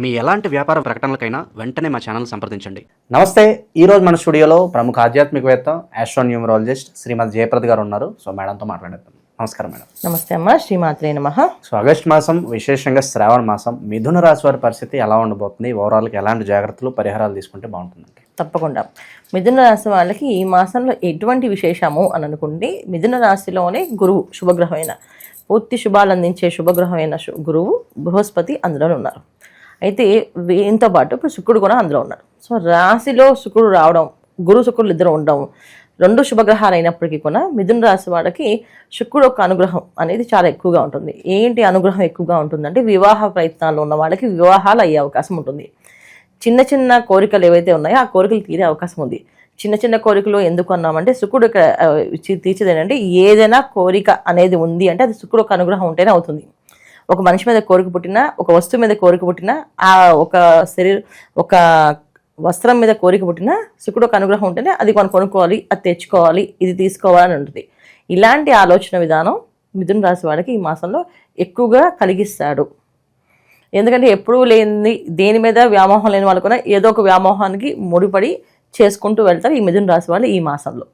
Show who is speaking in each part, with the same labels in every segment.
Speaker 1: మీ ఎలాంటి వ్యాపార ప్రకటనలకైనా వెంటనే మా ఛానల్ సంప్రదించండి.
Speaker 2: నమస్తే ఈ రోజు మన స్టూడియోలో ప్రముఖ ఆధ్యాత్మికవేత్త ఆస్ట్రోన్యూమరాలజిస్ట్ శ్రీమతి జయప్రద గారు ఉన్నారు. సో మేడంతో మాట్లాడేద్దాం. నమస్కారం మేడం.
Speaker 3: నమస్తే అమ్మ శ్రీమాత్రే నమ.
Speaker 2: సో ఆగస్ట్ మాసం విశేషంగా శ్రావణ మాసం మిథున రాశి వారి పరిస్థితి ఎలా ఉండబోతుంది? ఓవరాల్కి ఎలాంటి జాగ్రత్తలు పరిహారాలు తీసుకుంటే బాగుంటుందండి?
Speaker 3: తప్పకుండా. మిథున రాశి వాళ్ళకి ఈ మాసంలో ఎటువంటి విశేషము అని అనుకుంటే మిథున రాశిలోనే గురువు శుభగ్రహమైన పూర్తి శుభాలు అందించే శుభగ్రహమైన గురువు బృహస్పతి అందులో ఉన్నారు. అయితే వీంతో పాటు ఇప్పుడు శుక్రుడు కూడా అందులో ఉన్నాడు. సో రాశిలో శుక్రుడు రావడం గురు శుక్రులు ఇద్దరు ఉండడం రెండు శుభగ్రహాలు అయినప్పటికీ కూడా మిథున రాశి వాళ్ళకి శుక్రుడు ఒక అనుగ్రహం అనేది చాలా ఎక్కువగా ఉంటుంది. ఏంటి అనుగ్రహం ఎక్కువగా ఉంటుందంటే వివాహ ప్రయత్నాలు ఉన్న వాళ్ళకి వివాహాలు అయ్యే అవకాశం ఉంటుంది. చిన్న చిన్న కోరికలు ఏవైతే ఉన్నాయో ఆ కోరికలు తీరే అవకాశం ఉంది. చిన్న చిన్న కోరికలు ఎందుకు అన్నామంటే శుక్రుడు ఇక్కడ ఆ, తీర్చేది ఏంటంటే ఏదైనా కోరిక అనేది ఉంది అంటే అది శుక్రుడు ఒక అనుగ్రహం ఉంటేనే అవుతుంది. ఒక మనిషి మీద కోరిక పుట్టినా ఒక వస్తువు మీద కోరిక పుట్టినా ఆ ఒక శరీర ఒక వస్త్రం మీద కోరిక పుట్టినా శుక్రుడు ఒక అనుగ్రహం ఉంటేనే అది మనం కొనుక్కోవాలి అది తెచ్చుకోవాలి ఇది తీసుకోవాలని ఉంటుంది. ఇలాంటి ఆలోచన విధానం మిథున రాశి వాడికి ఈ మాసంలో ఎక్కువగా కలిగిస్తాడు. ఎందుకంటే ఎప్పుడూ లేని దేని మీద వ్యామోహం లేని వాళ్ళు కూడా ఏదో ఒక వ్యామోహానికి ముడిపడి చేసుకుంటూ వెళ్తారు ఈ మిథున రాశి వాళ్ళు ఈ మాసంలో.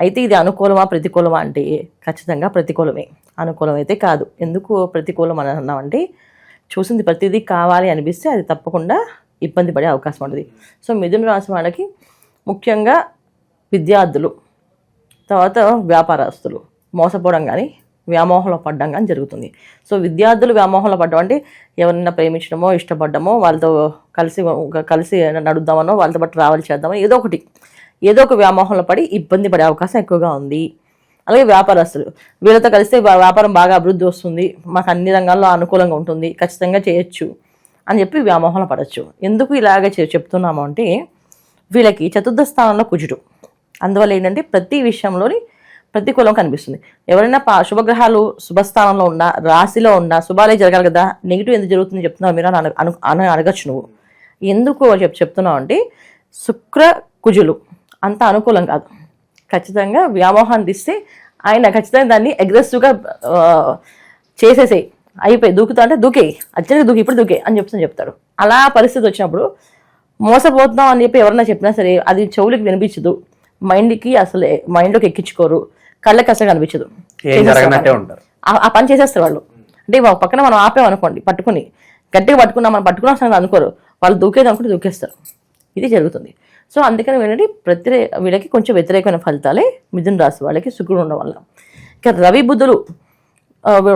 Speaker 3: అయితే ఇది అనుకూలమా ప్రతికూలమా అంటే ఖచ్చితంగా ప్రతికూలమే. అనుకూలం అయితే కాదు. ఎందుకు ప్రతికూలం అని అన్నామంటే చూసింది ప్రతిదీ కావాలి అనిపిస్తే అది తప్పకుండా ఇబ్బంది పడే అవకాశం ఉంటుంది. సో మిథున రాశి వాళ్ళకి ముఖ్యంగా విద్యార్థులు తర్వాత వ్యాపారస్తులు మోసపోవడం కానీ వ్యామోహంలో పడడం కానీ జరుగుతుంది. సో విద్యార్థులు వ్యామోహంలో పడ్డం అంటే ఎవరైనా ప్రేమించడమో ఇష్టపడ్డమో వాళ్ళతో కలిసి కలిసి నడుద్దామనో వాళ్ళతో పాటు ట్రావెల్ చేద్దామో ఏదో ఒకటి. ఏదో ఒక వ్యామోహంలో పడి ఇబ్బంది పడే అవకాశం ఎక్కువగా ఉంది. అలాగే వ్యాపారస్తులు వీళ్ళతో కలిస్తే వ్యాపారం బాగా అభివృద్ధి వస్తుంది. మాకు అన్ని రంగాల్లో అనుకూలంగా ఉంటుంది. ఖచ్చితంగా చేయొచ్చు అని చెప్పి వ్యామోహంలో పడవచ్చు ఎందుకు ఇలాగే చె- చెప్తున్నాము అంటే వీళ్ళకి చతుర్థ స్థానంలో కుజుడు. అందువల్ల ఏంటంటే ప్రతి విషయంలోని ప్రతికూలం కనిపిస్తుంది. ఎవరైనా పా శుభగ్రహాలు శుభస్థానంలో ఉన్నా రాశిలో ఉన్నా శుభాలే జరగాలి కదా నెగిటివ్ ఎందుకు జరుగుతుంది చెప్తున్నావు మీరు అని అను- అడగచ్చు నువ్వు. ఎందుకు చెప్ చెప్తున్నావు అంటే శుక్ర కుజులు. అంత అనుకూలం కాదు. ఖచ్చితంగా వ్యామోహాన్ని తీస్తే ఆయన ఖచ్చితంగా దాన్ని అగ్రెసివ్గా చేసేసేయి. అయిపోయి దూకుతా అంటే దూకే అర్జెంట్గా దూకి ఇప్పుడు దూకే అని చెప్తాను చెప్తాడు. అలా పరిస్థితి వచ్చినప్పుడు మోసపోతున్నాం అని చెప్పి ఎవరన్నా చెప్పినా సరే అది చెవులకి వినిపించదు. మైండ్కి అసలు మైండ్లోకి ఎక్కించుకోరు. కళ్ళకి అసలు కనిపించదు. ఆ- పని చేసేస్తారు వాళ్ళు. అంటే పక్కన మనం ఆపామనుకోండి పట్టుకుని. గట్టిగా పట్టుకున్నాం మనం పట్టుకున్న అనుకోరు. వాళ్ళు దూకేది అనుకుంటే దూకేస్తారు. ఇది జరుగుతుంది. సో అందుకని ఏంటంటే ప్రతిరే వీళ్ళకి కొంచెం వ్యతిరేకమైన ఫలితాలే మిథున రాశి వాళ్ళకి శుక్రుడు ఉండడం వల్ల. ఇక రవి బుద్ధులు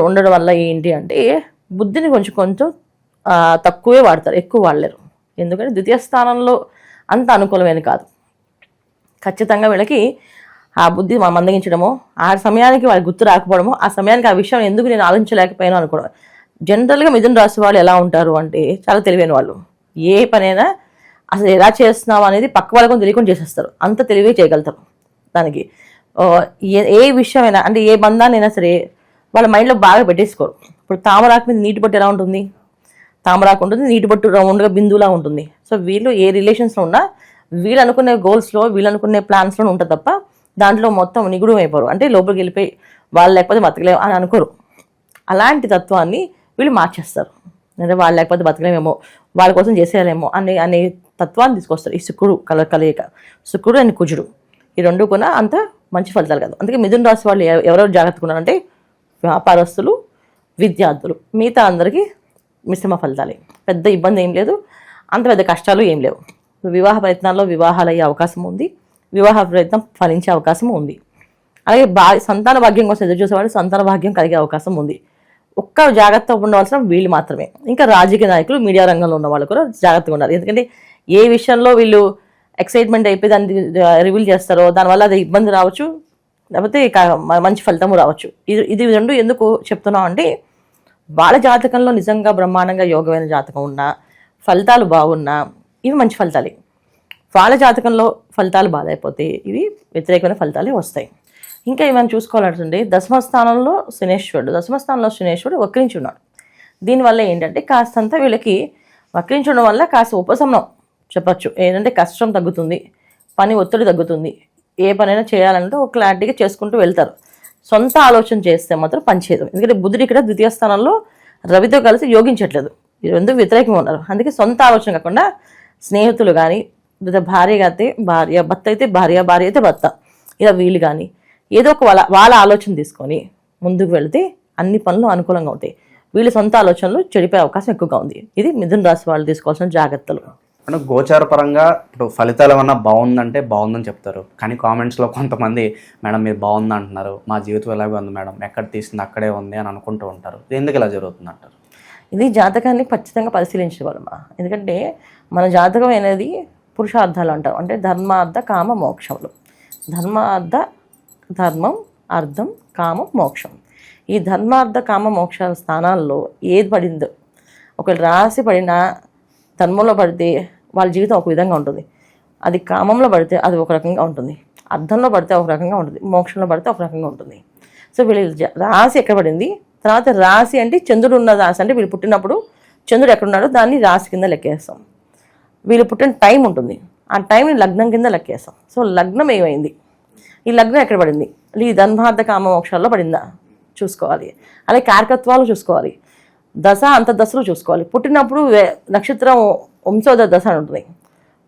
Speaker 3: ఉండడం వల్ల ఏంటి అంటే బుద్ధిని కొంచెం కొంచెం తక్కువే వాడతారు ఎక్కువ వాడలేరు. ఎందుకంటే ద్వితీయ స్థానంలో అంత అనుకూలమైన కాదు. ఖచ్చితంగా వీళ్ళకి ఆ బుద్ధి మందగించడమో మందగించడము ఆ సమయానికి వాళ్ళకి గుర్తు రాకపోవడమో ఆ సమయానికి ఆ విషయం ఎందుకు నేను ఆలోచించలేకపోయాను అనుకోవడం. జనరల్గా మిథున రాశి వాళ్ళు ఎలా ఉంటారు అంటే చాలా తెలివైన వాళ్ళు. ఏ పనైనా అసలు ఎలా చేస్తున్నావు అనేది పక్క వాళ్ళకు తెలియకుండా చేసేస్తారు. అంత తెలివే చేయగలుగుతారు దానికి. ఏ ఏ విషయమైనా అంటే ఏ బంధాన్నైనా సరే వాళ్ళ మైండ్లో బాగా పెట్టేసుకోరు. ఇప్పుడు తామరాకు మీద నీటి పట్టు ఎలా ఉంటుంది? తామరాకు ఉంటుంది నీటి పట్టు రౌండ్గా బిందువులా ఉంటుంది. సో వీళ్ళు ఏ రిలేషన్స్లో ఉన్నా వీళ్ళు అనుకునే గోల్స్లో వీళ్ళు అనుకునే ప్లాన్స్లో ఉంటుంది తప్ప దాంట్లో మొత్తం నిగుడు అయిపోరు. అంటే లోపలికి వెళ్ళిపోయి వాళ్ళు లేకపోతే బతకలేము అని అనుకోరు. అలాంటి తత్వాన్ని వీళ్ళు మార్చేస్తారు. అంటే వాళ్ళు లేకపోతే బతకలేమేమో వాళ్ళ కోసం చేసేయాలేమో అనే అనే తత్వాన్ని తీసుకొస్తారు. ఈ శుక్రుడు కల కలయిక. శుక్రుడు అండ్ కుజుడు. ఈ రెండు కూడా అంత మంచి ఫలితాలు కాదు. అందుకే మిథున రాశి వాళ్ళు ఎవరెవరు జాగ్రత్తగా ఉన్నారంటే వ్యాపారస్తులు విద్యార్థులు. మిగతా అందరికీ మిశ్రమ ఫలితాలే. పెద్ద ఇబ్బంది ఏం లేదు. అంత పెద్ద కష్టాలు ఏం లేవు. వివాహ ప్రయత్నాల్లో వివాహాలు అయ్యే అవకాశం ఉంది. వివాహ ప్రయత్నం ఫలించే అవకాశం ఉంది. అలాగే బా సంతాన భాగ్యం కోసం ఎదురు చూసేవాళ్ళు సంతాన భాగ్యం కలిగే అవకాశం ఉంది. ఒక్క జాగ్రత్త ఉండవలసిన వీళ్ళు మాత్రమే. ఇంకా రాజకీయ నాయకులు మీడియా రంగంలో ఉన్న వాళ్ళు కూడా జాగ్రత్తగా ఉండాలి ఎందుకంటే ఏ విషయంలో వీళ్ళు ఎక్సైట్మెంట్ అయిపోయి దాన్ని రివీల్ చేస్తారో దానివల్ల అది ఇబ్బంది రావచ్చు. లేకపోతే మంచి ఫలితము రావచ్చు. ఇది ఇది రెండు ఎందుకు చెప్తున్నాం అంటే వాళ్ళ జాతకంలో నిజంగా బ్రహ్మాండంగా యోగమైన జాతకం ఉన్నా ఫలితాలు బాగున్నా ఇవి మంచి ఫలితాలే. వాళ్ళ జాతకంలో ఫలితాలు బాధైపోతే ఇవి వ్యతిరేకమైన ఫలితాలే వస్తాయి. ఇంకా ఏమైనా చూసుకోవాలంటే దశమ స్థానంలో శనేశ్వరుడు దశమ స్థానంలో శనేశ్వరుడు వక్రించి ఉన్నాడు. దీనివల్ల ఏంటంటే కాస్తంత వీళ్ళకి వక్రించడం వల్ల కాస్త ఉపశమనం చెప్పచ్చు. ఏంటంటే కష్టం తగ్గుతుంది పని ఒత్తిడి తగ్గుతుంది. ఏ పనైనా చేయాలంటే ఒక క్లారిటీగా చేసుకుంటూ వెళ్తారు. సొంత ఆలోచన చేస్తే మాత్రం పనిచేయదు ఎందుకంటే బుధుడు ఇక్కడ ద్వితీయ స్థానంలో రవితో కలిసి యోగించట్లేదు. ఈ రెండు వ్యతిరేకంగా ఉన్నారు. అందుకే సొంత ఆలోచన కాకుండా స్నేహితులు కానీ లేదా భార్య అయితే భార్య భర్త అయితే భార్య భార్య అయితే భర్త ఇలా వీళ్ళు కానీ ఏదో ఒక వాళ్ళ వాళ్ళ ఆలోచన తీసుకొని ముందుకు వెళితే అన్ని పనులు అనుకూలంగా ఉంటాయి. వీళ్ళ సొంత ఆలోచనలు చెడిపోయే అవకాశం ఎక్కువగా ఉంది. ఇది మిథున రాశి వాళ్ళు తీసుకోవాల్సిన జాగ్రత్తలు.
Speaker 2: అంటే గోచారపరంగా ఇప్పుడు ఫలితాలు ఏమన్నా బాగుందంటే బాగుందని చెప్తారు. కానీ కామెంట్స్లో కొంతమంది మేడం మీరు బాగుంది? అంటున్నారు. మా జీవితం ఎలాగే ఉంది మేడం. ఎక్కడ తీసింది అక్కడే ఉంది అని అనుకుంటూ ఉంటారు. ఎందుకు ఇలా జరుగుతుంది అంటారు?
Speaker 3: ఇది జాతకాన్ని ఖచ్చితంగా పరిశీలించగలమా ఎందుకంటే మన జాతకం అనేది పురుషార్థాలు అంటారు. అంటే ధర్మార్థ కామ మోక్షములు ధర్మార్థ ధర్మం అర్థం కామం మోక్షం. ఈ ధర్మార్థ కామ మోక్ష స్థానాల్లో ఏది పడిందో ఒకవేళ రాసి పడిన ధర్మంలో పడితే వాళ్ళ జీవితం ఒక విధంగా ఉంటుంది. అది కామంలో పడితే అది ఒక రకంగా ఉంటుంది. అర్థంలో పడితే ఒక రకంగా ఉంటుంది. మోక్షంలో పడితే ఒక రకంగా ఉంటుంది. సో వీళ్ళు రాశి ఎక్కడ పడింది? తర్వాత రాశి అంటే చంద్రుడు ఉన్న రాశి అంటే వీళ్ళు పుట్టినప్పుడు చంద్రుడు ఎక్కడున్నాడో దాన్ని రాశి కింద లెక్కేస్తాం. వీళ్ళు పుట్టిన టైం ఉంటుంది. ఆ టైంని లగ్నం కింద లెక్కేస్తాం. సో లగ్నం ఏమైంది? ఈ లగ్నం ఎక్కడ పడింది? ఈ ధర్మార్థ కామ మోక్షాల్లో పడిందా? చూసుకోవాలి. అలాగే కారకత్వాలు చూసుకోవాలి. దశ అంత దశలు చూసుకోవాలి. పుట్టినప్పుడు వే- నక్షత్రం వంశోదయ దశ అని ఉంటుంది.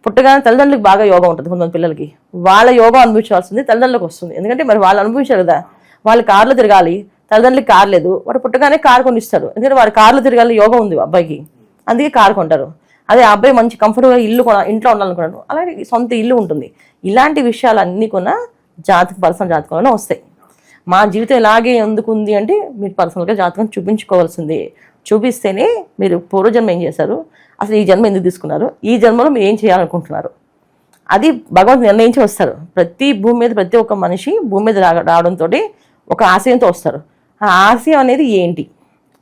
Speaker 3: పుట్టగానే తల్లిదండ్రులకు బాగా యోగం ఉంటుంది కొంతమంది పిల్లలకి. వాళ్ళ యోగం అనుభవించాల్సింది తల్లిదండ్రులకు వస్తుంది. ఎందుకంటే మరి వాళ్ళు అనుభవించారు కదా వాళ్ళు కార్లో తిరగాలి తల్లిదండ్రులకి కారు లేదు వాడు పుట్టగానే కారు కొనిస్తాడు. ఎందుకంటే వాడు కార్లో తిరగాలి యోగం ఉంది అబ్బాయికి. అందుకే కారు కొంటారు. అదే అబ్బాయి మంచి కంఫర్టబుల్గా ఇల్లు కొన ఇంట్లో ఉండాలనుకున్నాడు. అలాగే సొంత ఇల్లు ఉంటుంది. ఇలాంటి విషయాలు అన్నీ కూడా జాతక పర్సనల్ జాతకంలోనే వస్తాయి. మా జీవితం ఇలాగే ఎందుకు ఉంది అంటే మీరు పర్సనల్గా జాతకం చూపించుకోవాల్సింది. చూపిస్తేనే మీరు పూర్వజన్మ ఏం చేశారు? అసలు ఈ జన్మ ఎందుకు తీసుకున్నారు? ఈ జన్మలో మీరు ఏం చేయాలనుకుంటున్నారు? అది భగవంతుడు నిర్ణయించి వస్తారు. ప్రతి భూమి మీద ప్రతి ఒక్క మనిషి భూమి మీద రా రావడంతో ఒక ఆశయంతో వస్తారు. ఆ ఆశయం అనేది ఏంటి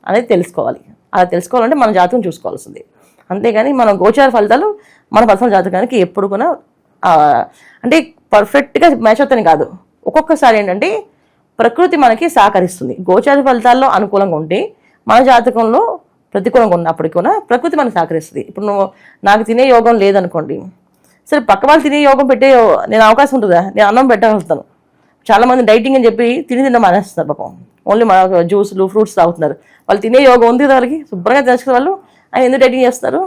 Speaker 3: అనేది తెలుసుకోవాలి. అలా తెలుసుకోవాలంటే మన జాతకం చూసుకోవాల్సింది. అంతేగాని మన గోచార ఫలితాలు మన పర్సనల్ జాతకానికి ఎప్పుడు కూడా అంటే పర్ఫెక్ట్గా మ్యాచ్ అవుతాయి కాదు. ఒక్కొక్కసారి ఏంటంటే ప్రకృతి మనకి సహకరిస్తుంది. గోచార ఫలితాల్లో అనుకూలంగా ఉంటే మన జాతకంలో ప్రతికూలంగా ఉన్నప్పటికీ కూడా ప్రకృతి మనకు సహకరిస్తుంది. ఇప్పుడు నువ్వు నాకు తినే యోగం లేదనుకోండి. సరే పక్క వాళ్ళు తినే యోగం పెట్టే నేను అవకాశం ఉంటుందా? నేను అన్నం పెట్టగలుగుతాను. చాలామంది డైటింగ్ అని చెప్పి తిని తిన్న మానేస్తున్నారు పాపం. ఓన్లీ మన జ్యూస్లు ఫ్రూట్స్ తాగుతున్నారు. వాళ్ళు తినే యోగం ఉంది కదా వాళ్ళకి? శుభ్రంగా తెలుసుకునే వాళ్ళు ఆయన ఎందుకు డైటింగ్ చేస్తారు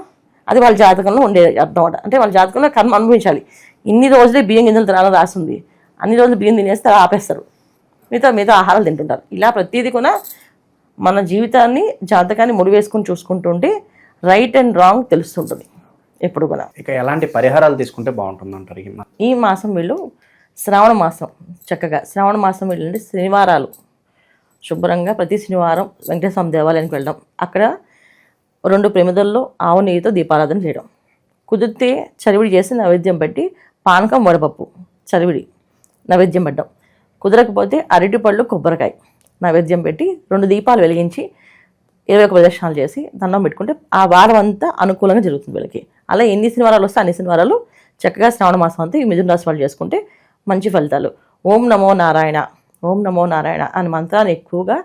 Speaker 3: అది వాళ్ళ జాతకంలో ఉండే అర్థం అంటే వాళ్ళ జాతకంలో కర్మ అనుభవించాలి. ఇన్ని రోజులే బియ్యం గింజలు తినాలని రాసింది. అన్ని రోజులు బియ్యం తినేస్తే ఆపేస్తారు. మిగతా మిగతా ఆహారాలు తింటుంటారు. ఇలా ప్రతిదీ కూడా మన జీవితాన్ని జాతకాన్ని ముడివేసుకుని చూసుకుంటూ ఉంటే రైట్ అండ్ రాంగ్ తెలుస్తుంటుంది. ఎప్పుడు కూడా.
Speaker 2: ఇక ఎలాంటి పరిహారాలు తీసుకుంటే బాగుంటుంది అంటారు ఈ
Speaker 3: మాసం వీళ్ళు శ్రావణ మాసం చక్కగా. శ్రావణ మాసం వీళ్ళు శనివారాలు. శుభ్రంగా ప్రతి శనివారం వెంకటేశ్వర దేవాలయానికి వెళ్ళడం. అక్కడ రెండు ప్రమిదల్లో ఆవు నెయ్యితో దీపారాధన చేయడం. కుదిరితే చరివిడి చేసి నైవేద్యం పెట్టి పానకం వడపప్పు చరివిడి నైవేద్యం పెట్టడం. కుదరకపోతే అరటిపళ్ళు కొబ్బరికాయ. నైవేద్యం పెట్టి రెండు దీపాలు వెలిగించి ఇరవై ఒక ప్రదర్శనలు చేసి దండం పెట్టుకుంటే ఆ వారం అంతా అనుకూలంగా జరుగుతుంది వీళ్ళకి. అలా ఎన్ని శనివారాలు వస్తే అన్ని శనివారాలు చక్కగా శ్రావణ మాసం అంతా ఈ మిథున రాశి వాళ్ళు చేసుకుంటే మంచి ఫలితాలు. ఓం నమో నారాయణ ఓం నమో నారాయణ అనే మంత్రాన్ని ఎక్కువగా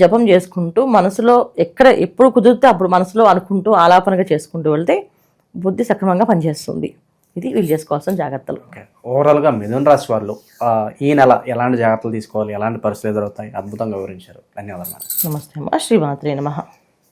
Speaker 3: జపం చేసుకుంటూ మనసులో ఎక్కడ ఎప్పుడు కుదిరితే అప్పుడు మనసులో అనుకుంటూ ఆలాపనగా చేసుకుంటూ వెళ్తే బుద్ధి సక్రమంగా పనిచేస్తుంది. ఇది వీళ్ళు చేసుకోవాల్సిన జాగ్రత్తలు.
Speaker 2: ఓవరాల్గా మిథున రాశి వాళ్ళు ఈ నెల ఎలాంటి జాగ్రత్తలు తీసుకోవాలి? ఎలాంటి పరిస్థితులు ఎదురవుతాయి? అద్భుతంగా వివరించారు. ధన్యవాదాలు.
Speaker 3: నమస్తే అమ్మ. శ్రీమాత్రే నమః.